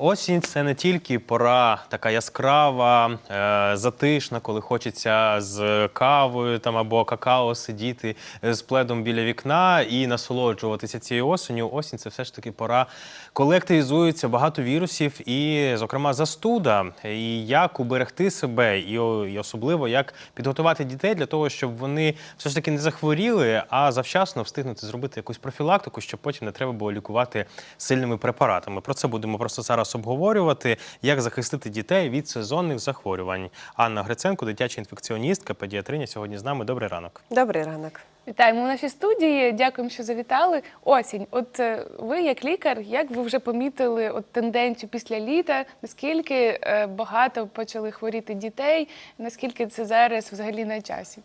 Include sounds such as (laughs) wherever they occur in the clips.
Осінь це не тільки пора така яскрава, е, затишна, коли хочеться з кавою там або какао сидіти е, з пледом біля вікна і насолоджуватися цією осенню. Осінь це все ж таки пора, коли активізується багато вірусів, і, зокрема, застуда. І як уберегти себе, і особливо як підготувати дітей для того, щоб вони все ж таки не захворіли, а завчасно встигнути зробити якусь профілактику, щоб потім не треба було лікувати сильними препаратами. Про це будемо просто зараз обговорювати, як захистити дітей від сезонних захворювань. Анна Гриценко, дитяча інфекціоністка, педіатриня, сьогодні з нами. Добрий ранок. Добрий ранок. Вітаємо в нашій студії. Дякуємо, що завітали. Осінь. От е, ви, як лікар, як ви вже помітили от тенденцію після літа? Наскільки е, багато почали хворіти дітей? Наскільки це зараз взагалі на часі?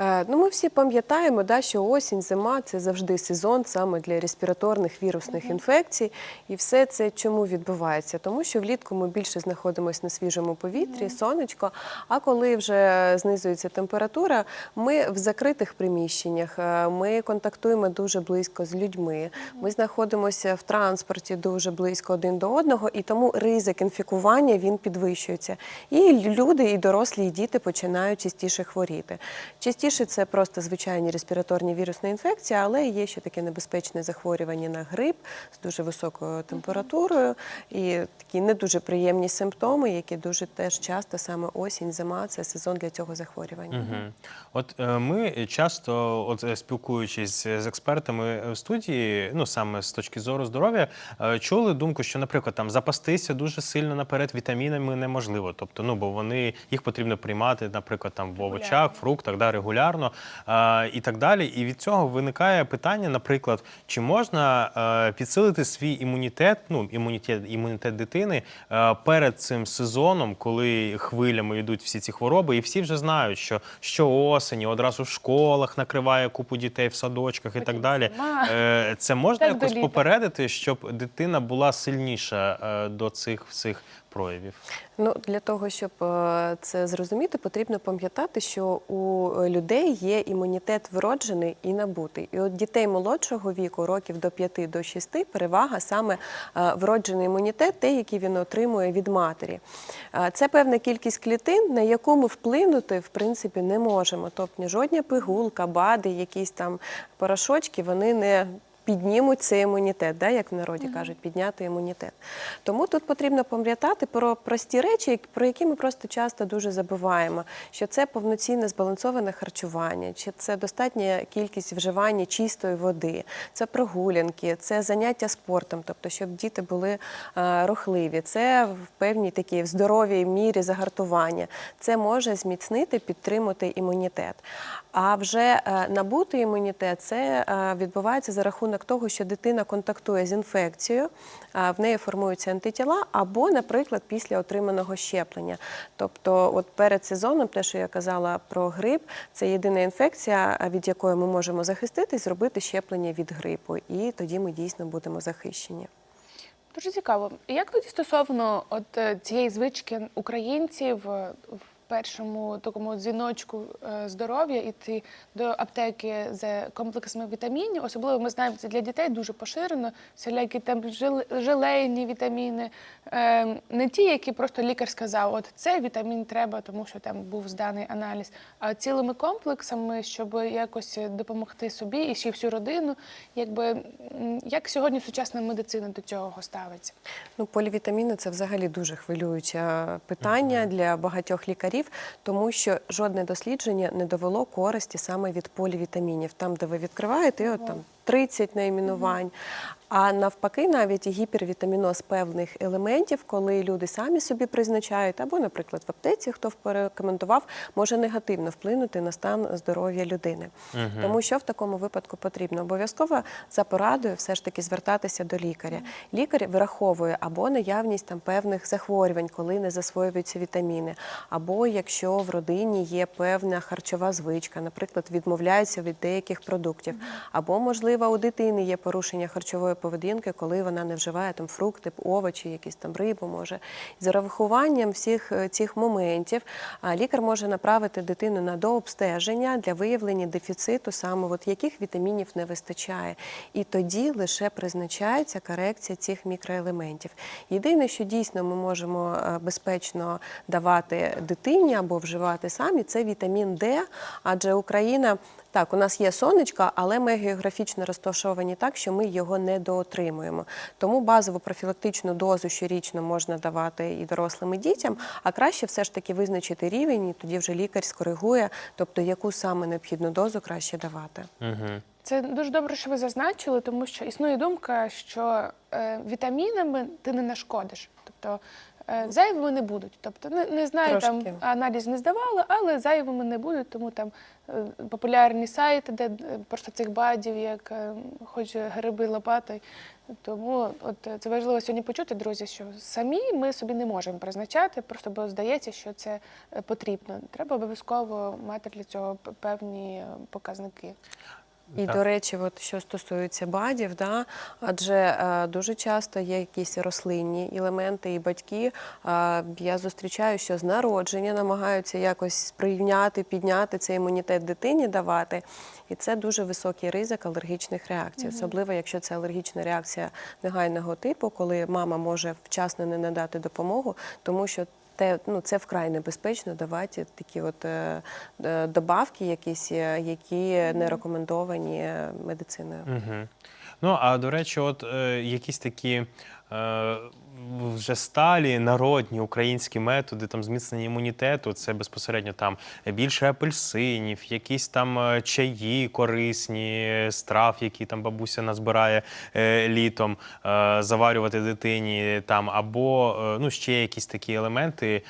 Е, Ну, ми всі пам'ятаємо, да, що осінь, зима це завжди сезон саме для респіраторних вірусних інфекцій. І все це чому відбувається? Тому що влітку ми більше знаходимося на свіжому повітрі, сонечко. А коли вже знизується температура, ми в закритих приміщеннях, е, ми контактуємо дуже близько з людьми. Ми знаходимося в транспорті дуже близько один до одного, і тому ризик інфікування він підвищується. І люди, і дорослі, і діти починають частіше хворіти. Частіше це просто звичайні респіраторні вірусні інфекції, але є ще таке небезпечне захворювання на грип з дуже високою температурою і такі не дуже приємні симптоми, які дуже теж часто саме осінь, зима це сезон для цього захворювання. Мгм. От е, ми часто, от е, спілкуючись з експертами в студії, ну саме з точки зору здоров'я, е, чули думку, що, наприклад, там запастися дуже сильно наперед вітамінами неможливо. Тобто, ну бо вони їх потрібно приймати, наприклад, там в овочах, фруктах, да, регулярно е, і так далі. І від цього виникає питання, наприклад, чи можна е, підсилити свій імунітет, ну імунітет, імунітет дитини е, перед цим сезоном, коли хвилями йдуть всі ці хвороби, і всі вже знають, що що осені одразу в школах накриває купу дітей в садочках і так далі. Е, Це можна якось попередити, щоб дитина була сильніша е, до цих всіх проявів. Ну для того, щоб е, це зрозуміти, потрібно пам'ятати, що у е, людей є імунітет вроджений і набутий. І от дітей молодшого віку, років до 5 до 6, перевага саме е, вроджений імунітет, той, який він отримує від матері. Це певна кількість клітин, на яку ми вплинути в принципі не можемо. Тобто жодня пигулка, бади, якісь там порошочки, вони не піднімуть цей імунітет, да, як в народі кажуть, підняти імунітет. Тому тут потрібно пам'ятати про прості речі, про які ми просто часто дуже забуваємо. Що це повноцінне збалансоване харчування, чи це достатня кількість вживання чистої води, це прогулянки, це заняття спортом, тобто щоб діти були е, рухливі, це в певній такій в здоровій мірі загартування. Це може зміцнити, підтримати імунітет. А вже е, набутий імунітет це е, відбувається за рахунок того, що дитина контактує з інфекцією, в неї формуються антитіла, або, наприклад, після отриманого щеплення. Тобто, от перед сезоном, те, що я казала про грип, це єдина інфекція, від якої ми можемо захиститись, зробити щеплення від грипу, і тоді ми дійсно будемо захищені. Дуже цікаво. Як тоді стосовно от е, цієї звички українців е, в першому такому дзвіночку е, здоров'я іти до аптеки з комплексами вітамінів, особливо ми знаємо, це для дітей дуже поширено. Всілякі там жел- желейні вітаміни, е, не ті, які просто лікар сказав, от це вітамін треба, тому що там був зданий аналіз, а цілими комплексами, щоб якось допомогти собі і ще всю родину. Якби як сьогодні сучасна медицина до цього ставиться? Ну, полівітаміни це взагалі дуже хвилююче питання для багатьох лікарів, тому що жодне дослідження не довело користі саме від полівітамінів. Там, де ви відкриваєте, і от там 30 найменувань. А навпаки, навіть гіпервітаміноз певних елементів, коли люди самі собі призначають, або, наприклад, в аптеці, хто порекомендував, може негативно вплинути на стан здоров'я людини. Тому що в такому випадку потрібно обов'язково за порадою все ж таки звертатися до лікаря. Лікар враховує або наявність там певних захворювань, коли не засвоюються вітаміни, або якщо в родині є певна харчова звичка, наприклад, відмовляються від деяких продуктів, або можливо можливо, у дитини є порушення харчової поведінки, коли вона не вживає там фрукти, овочі, якісь там рибу може. З урахуванням всіх е, цих моментів лікар може направити дитину на дообстеження для виявлення дефіциту, саме от яких вітамінів не вистачає. І тоді лише призначається корекція цих мікроелементів. Єдине, що дійсно ми можемо е, безпечно давати дитині або вживати самі, це вітамін Д, адже Україна. Так, у нас є сонечко, але ми географічно розташовані так, що ми його не доотримуємо. Тому базову профілактичну дозу щорічно можна давати і дорослим, і дітям, а краще все ж таки визначити рівень, і тоді вже лікар скоригує, тобто яку саме необхідну дозу краще давати. Угу. Це дуже добре, що ви зазначили, тому що існує думка, що е, вітамінами ти не нашкодиш. Тобто зайвими не будуть. Тобто не, не знаю, там аналіз не здавали, але зайвими не будуть, тому там е, популярні сайти, де е, просто цих бадів, як е, хоч гриби лопатой. Тому от е, це важливо сьогодні почути, друзі, що самі ми собі не можемо призначати, просто бо здається, що це е, потрібно. Треба обов'язково мати для цього певні е, показники. І Так. до речі, от що стосується бадів, да, адже е, дуже часто є якісь рослинні елементи, і батьки е, я зустрічаю, що з народження намагаються якось сприйняти, підняти цей імунітет дитині давати. І це дуже високий ризик алергічних реакцій, особливо якщо це алергічна реакція негайного типу, коли мама може вчасно не надати допомогу, тому що те, ну, це вкрай небезпечно давати такі от е, е, добавки, якісь, е, які не рекомендовані медициною. Угу. Ну, а до речі, от е, якісь такі вже сталі народні українські методи там зміцнення імунітету, це безпосередньо там більше апельсинів, якісь там е, чаї корисні, е, з трав, які там бабуся назбирає е, літом, е, заварювати дитині там, або е, ну, ще якісь такі елементи,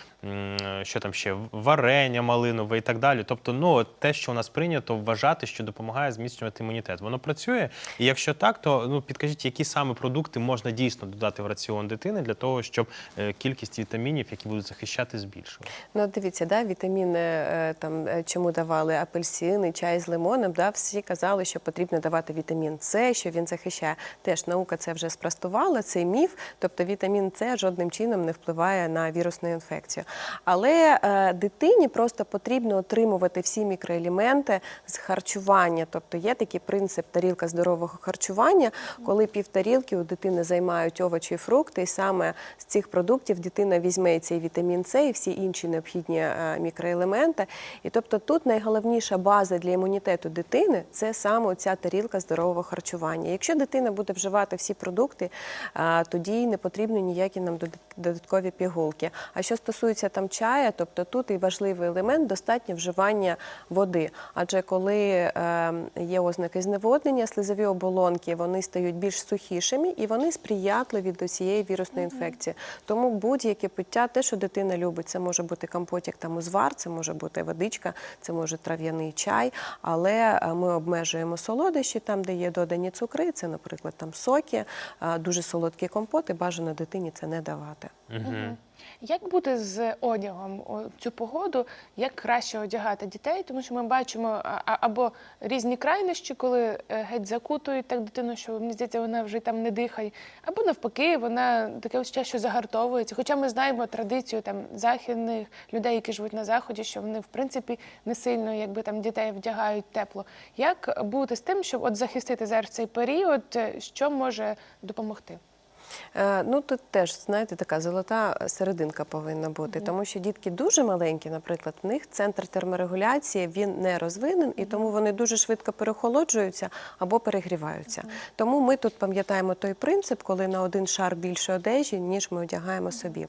що там ще варення малинове і так далі. Тобто, ну те, що у нас прийнято вважати, що допомагає зміцнювати імунітет. Воно працює. І якщо так, то ну підкажіть, які саме продукти можна дійсно додати в раціон дитини для того, щоб е, кількість вітамінів, які будуть захищати, збільшувати. Ну, дивіться, да, вітаміни е, там е, чому давали апельсини, чай з лимоном. Да, всі казали, що потрібно давати вітамін С, що він захищає. Теж наука це вже спростувала, цей міф. Тобто вітамін С жодним чином не впливає на вірусну інфекцію. Але е, дитині просто потрібно отримувати всі мікроелементи з харчування. Тобто є такий принцип тарілка здорового харчування, коли півтарілки у дитини займають овочі і фрукти, і саме з цих продуктів дитина візьме і цей вітамін С і всі інші необхідні е, мікроелементи. І тобто тут найголовніша база для імунітету дитини це саме ця тарілка здорового харчування. Якщо дитина буде вживати всі продукти, е, тоді не потрібні ніякі нам додаткові пігулки. А що стосується там чая, тобто тут і важливий елемент достатньо вживання води. Адже коли е, є ознаки зневоднення, слизові оболонки вони стають більш сухішими і вони сприятливі до цієї вірусної інфекції. Тому будь-яке пиття, те, що дитина любить, це може бути компотік там узвар, це може бути водичка, це може трав'яний чай, але е, ми обмежуємо солодощі там, де є додані цукри, це, наприклад, там соки, е, дуже солодкі компоти, бажано дитині це не давати. Угу. Як бути з одягом у цю погоду? Як краще одягати дітей? Тому що ми бачимо або різні крайнощі, коли е, геть закутують так дитину, що мені здається, вона вже там не дихає, або навпаки, вона таке відчуття, що загартовується. Хоча ми знаємо традицію там західних людей, які живуть на заході, що вони в принципі не сильно, якби там дітей вдягають тепло. Як бути з тим, щоб от захистити зараз цей період, е, що може допомогти? Е, Ну тут теж знаєте, така золота серединка повинна бути, тому що дітки дуже маленькі, наприклад, в них центр терморегуляції він не розвинен, і тому вони дуже швидко перехолоджуються або перегріваються. Тому ми тут пам'ятаємо той принцип, коли на один шар більше одежі, ніж ми одягаємо собі.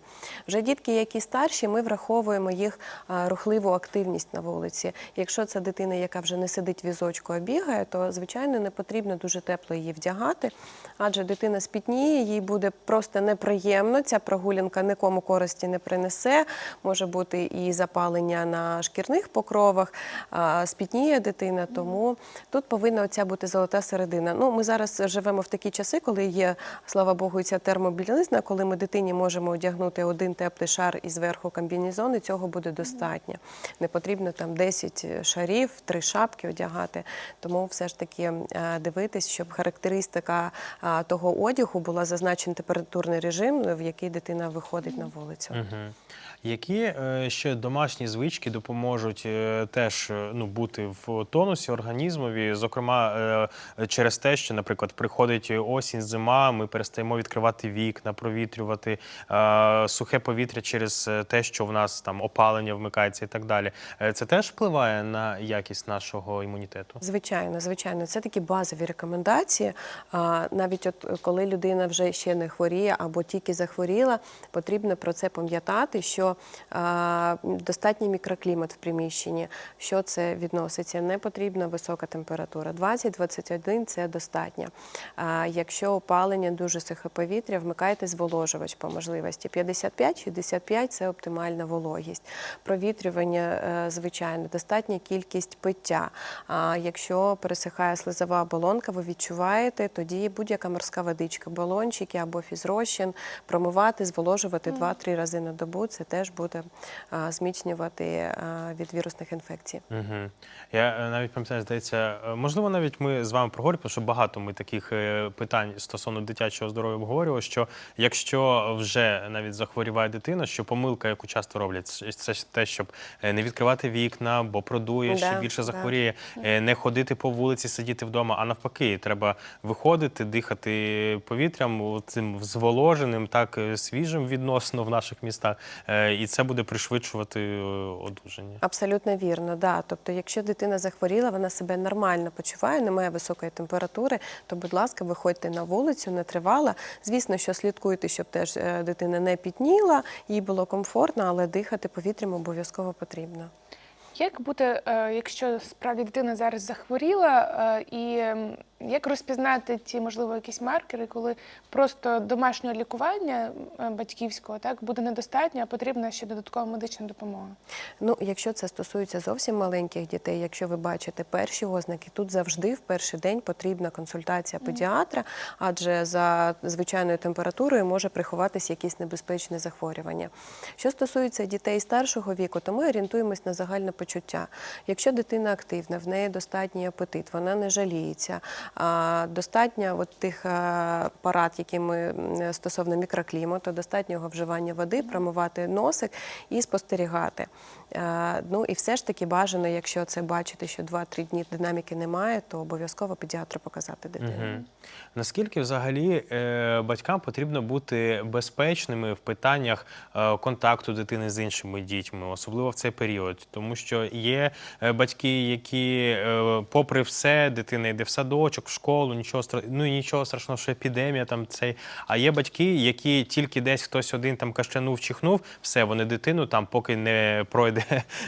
Вже дітки, які старші, ми враховуємо їх рухливу активність на вулиці. Якщо це дитина, яка вже не сидить в візочку, а бігає, то звичайно не потрібно дуже тепло її вдягати, адже дитина спітніє, їй буде буде просто неприємно. Ця прогулянка нікому користі не принесе. Може бути і запалення на шкірних покровах, спітніє дитина. Тому тут повинна оця бути золота середина. Ну, ми зараз живемо в такі часи, коли є, слава Богу, і ця термобілизна, коли ми дитині можемо одягнути один теплий шар і зверху комбінезон, і цього буде достатньо. Не потрібно там 10 шарів, три шапки одягати. Тому все ж таки е, дивитись, щоб характеристика того одягу була зазначений температурний режим, в який дитина виходить на вулицю. Мгм. Які е, ще домашні звички допоможуть е, теж е, ну, бути в тонусі організмові, зокрема через те, що, наприклад, приходить осінь, зима, ми перестаємо відкривати вікна, провітрювати сухе повітря через те, що в нас там опалення вмикається і так далі. Це теж впливає на якість нашого імунітету. Звичайно, звичайно, це такі базові рекомендації. Навіть от коли людина вже ще не хворіє або тільки захворіла, потрібно про це пам'ятати, що достатній мікроклімат в приміщенні, що це відноситься. Не потрібна висока температура. 20-21 – це достатньо. Якщо опалення дуже сухе повітря, вмикайте зволожувач по можливості. 55-65 – це оптимальна вологість. Провітрювання, е, звичайно, достатня кількість пиття. Якщо пересихає слизова оболонка, ви відчуваєте, тоді будь-яка морська водичка, балончики або фізрозчин, промивати, зволожувати 2-3 рази на добу. Це теж буде а, зміцнювати а, від вірусних інфекцій. Угу. Я е, навіть пам'ятаю, здається, е, можливо, навіть ми з вами проговоримо, що багато ми таких е, питань стосовно дитячого здоров'я обговорювали, що якщо вже навіть захворіває дитина, що помилка, яку часто роблять, це- те, щоб не відкривати вікна, бо продує, ще Да, більше захворіє, е, не ходити по вулиці, сидіти вдома, а навпаки, треба виходити, дихати повітрям цим зволоженим, так е, свіжим відносно в наших містах, е, і це буде пришвидшувати е, одужання. Абсолютно вірно, да. Тобто, якщо дитина захворіла, вона себе нормально почуває, немає високої температури, то, будь ласка, виходьте на вулицю, не тривала. Звісно, що слідкуйте, щоб теж дитина не пітніла, їй було комфортно, але дихати повітрям обов'язково потрібно. Як бути, е, якщо справді дитина зараз захворіла, і як розпізнати ті, можливо, якісь маркери, коли просто домашнього лікування е, батьківського так буде недостатньо, а потрібна ще додаткова медична допомога? Ну, якщо це стосується зовсім маленьких дітей, якщо ви бачите перші ознаки, тут завжди в перший день потрібна консультація педіатра, адже за звичайною температурою може приховатися якісь небезпечне захворювання. Що стосується дітей старшого віку, то ми орієнтуємось на загальне почуття. Якщо дитина активна, в неї достатній апетит, вона не жаліється, достатньо от тих парад, які ми стосовно мікроклімату, достатнього вживання води, промивати носик і спостерігати. Е, Ну і все ж таки бажано, якщо це бачити, що 2-3 дні динаміки немає, то обов'язково педіатру показати дитину. Мгм. Наскільки взагалі е, батькам потрібно бути безпечними в питаннях е, контакту дитини з іншими дітьми, особливо в цей період, тому що є батьки, які, попри все, дитина йде в садочок, в школу, нічого ну нічого страшного, що епідемія там цей. А є батьки, які тільки десь хтось один там каштанув, чихнув, все, вони дитину там, поки не пройде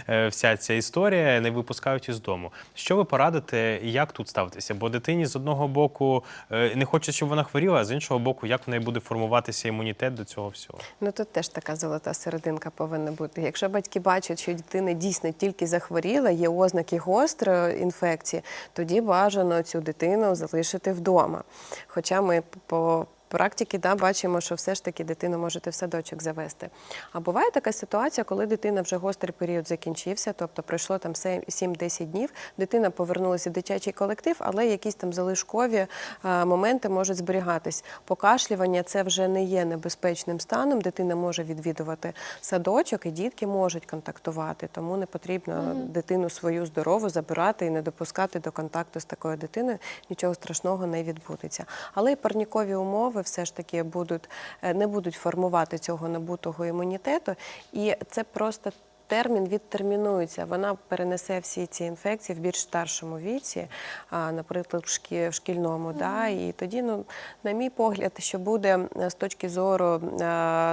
е, вся ця історія, не випускають із дому. Що ви порадите, як тут ставитися? Бо дитині з одного боку е, не хоче, щоб вона хворіла, а з іншого боку, як в неї буде формуватися імунітет до цього всього. Ну тут теж така золота серединка повинна бути. Якщо батьки бачать, що дитина дійсно тільки захворіла, є ознаки гострої інфекції, тоді бажано цю дитину залишити вдома. Хоча ми по практики да, бачимо, що все ж таки дитину можете в садочок завести. А буває така ситуація, коли дитина вже гострий період закінчився, тобто пройшло там 7-10 днів, дитина повернулася в дитячий колектив, але якісь там залишкові е, моменти можуть зберігатись. Покашлювання це вже не є небезпечним станом. Дитина може відвідувати садочок, і дітки можуть контактувати. Тому не потрібно дитину свою здорову забирати і не допускати до контакту з такою дитиною. Нічого страшного не відбудеться. Але і парнікові умови все ж таки будуть е, не будуть формувати цього набутого імунітету, і це просто. Термін відтермінується. Вона перенесе всі ці інфекції в більш старшому віці, наприклад, в шкі- в шкільному. Да? І тоді, ну, на мій погляд, що буде е, з точки зору е,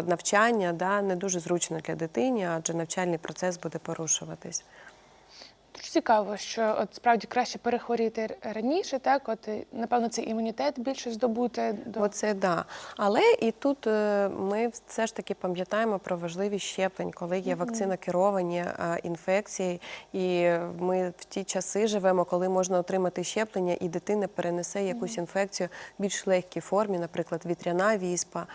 навчання, да, не дуже зручно для дитини, адже навчальний процес буде порушуватись. Цікаво, що от справді краще перехворіти раніше, так от напевно це імунітет більше здобути до Оце да. Але і тут е, ми все ж таки пам'ятаємо про важливість щеплень, коли є вакцина керовані е, інфекції, і ми в ті часи живемо, коли можна отримати щеплення, і дитина перенесе якусь інфекцію в більш легкій формі, наприклад, вітряна віспа.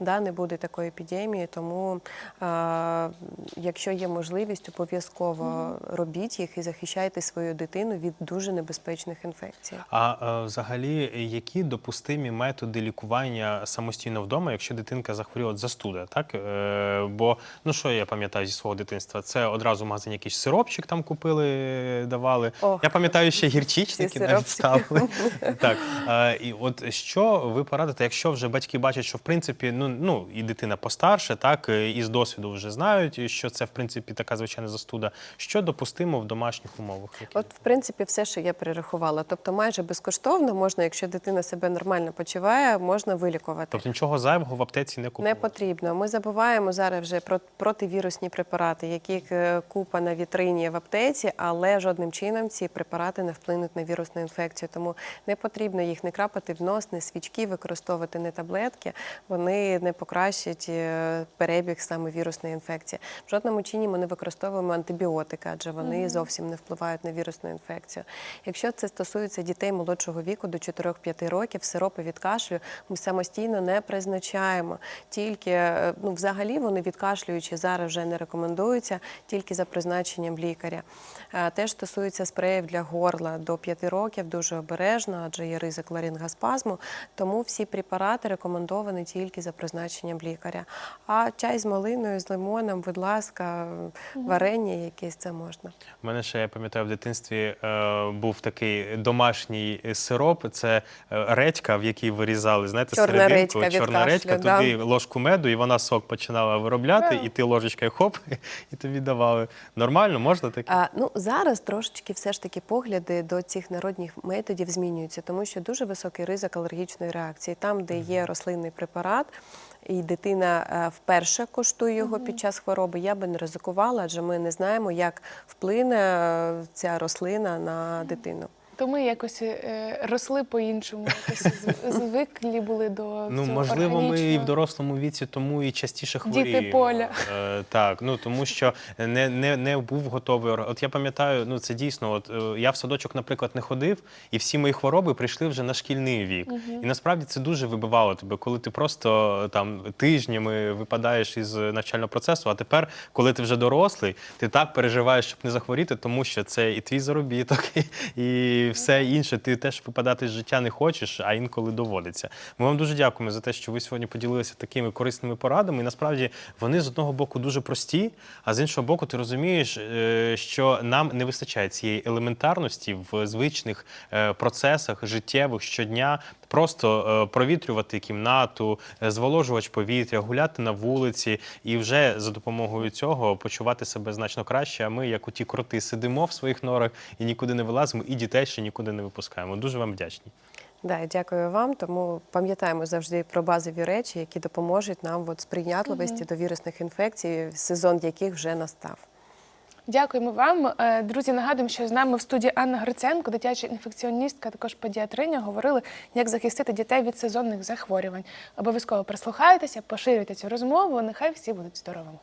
Да, не буде такої епідемії, тому е, якщо є можливість, обов'язково робіть їх і захищайте свою дитину від дуже небезпечних інфекцій. А е, взагалі, які допустимі методи лікування самостійно вдома, якщо дитинка захворіла от застуда, так? Е, бо ну що я пам'ятаю зі свого дитинства? Це одразу в магазині якийсь сиропчик там купили, давали. Ох. Я пам'ятаю ще гірчичники навіть ставили. (laughs) так. Е, і от що ви порадите, якщо вже батьки бачать, що в принципі, ну, ну і дитина постарше, так, е, і з досвіду вже знають, що це в принципі така звичайна застуда. Що допустимо в домашніх умовах? Які? От, в принципі, все, що я перерахувала. Тобто, майже безкоштовно можна, якщо дитина себе нормально почуває, можна вилікувати. Тобто нічого зайвого в аптеці не Не потрібно. Ми забуваємо зараз вже про противірусні препарати, яких е, купа на вітрині в аптеці, але жодним чином ці препарати не вплинуть на вірусну інфекцію. Тому не потрібно їх не крапати в нос, не свічки, використовувати не таблетки. Вони не покращать е, перебіг саме вірусної інфекції. В жодному чині ми не використовуємо антибіотики, адже вони зовсім не впливають на вірусну інфекцію. Якщо це стосується дітей молодшого віку до 4-5 років, сиропи від кашлю ми самостійно не призначаємо. Тільки е, ну, взагалі вони відкашлюючи зараз вже не рекомендуються, тільки за призначенням лікаря. Е, Теж стосується спреїв для горла до 5 років, дуже обережно, адже є ризик ларингоспазму. Тому всі препарати рекомендовані тільки за призначенням лікаря. А чай з малиною, з лимоном, будь ласка, варення якесь це можна. У мене ще я пам'ятаю в дитинстві е, був такий домашній сироп. Це е, редька, в якій вирізали, знаєте, Чорна серединку, редька від чорна кашлю, редька, да. туди ложку меду, і вона сок починала виробляти, Да. і ти ложечкою хоп, (laughs) і тобі давали. Нормально, можна таке? А, ну зараз трошечки все ж таки погляди до цих народних методів змінюються, тому що дуже високий ризик алергічної реакції. Там, де є рослинний препарат, і дитина е, вперше коштує його під час хвороби, я би не ризикувала, адже ми не знаємо, як вплине е, ця рослина на дитину. То ми якось е, росли по-іншому, якось з- звиклі були до Ну, цього можливо, ми і в органічного. дорослому віці тому і частіше Діти хворіємо. поля. Е, так, ну тому що не, не, не був готовий. орг- От я пам'ятаю, ну це дійсно. От е, я в садочок, наприклад, не ходив, і всі мої хвороби прийшли вже на шкільний вік. І насправді це дуже вибивало тебе, коли ти просто е, там тижнями випадаєш із навчального процесу. А тепер, коли ти вже дорослий, ти так переживаєш, щоб не захворіти, тому що це і твій заробіток, (laughs) і, і все інше. Ти теж випадати з життя не хочеш, а інколи доводиться. Ми вам дуже дякуємо за те, що ви сьогодні поділилися такими корисними порадами. І насправді вони з одного боку дуже прості, а з іншого боку, ти розумієш, е, що нам не вистачає цієї елементарності в звичних е, процесах життєвих щодня. Просто е, провітрювати кімнату, е, зволожувач повітря, гуляти на вулиці і вже за допомогою цього почувати себе значно краще. А ми, як у ті кроти, сидимо в своїх норах і нікуди не вилазимо, і дітей ще нікуди не випускаємо. Дуже вам вдячні. Да, дякую вам. Тому пам'ятаємо завжди про базові речі, які допоможуть нам от, сприйнятливості до вірусних інфекцій, сезон яких вже настав. Дякуємо вам. Е, Друзі, нагадуємо, що з нами в студії Анна Гриценко, дитяча інфекціоністка, також педіатриня, говорили, як захистити дітей від сезонних захворювань. Обов'язково прислухайтеся, поширюйте цю розмову. Нехай всі будуть здоровими.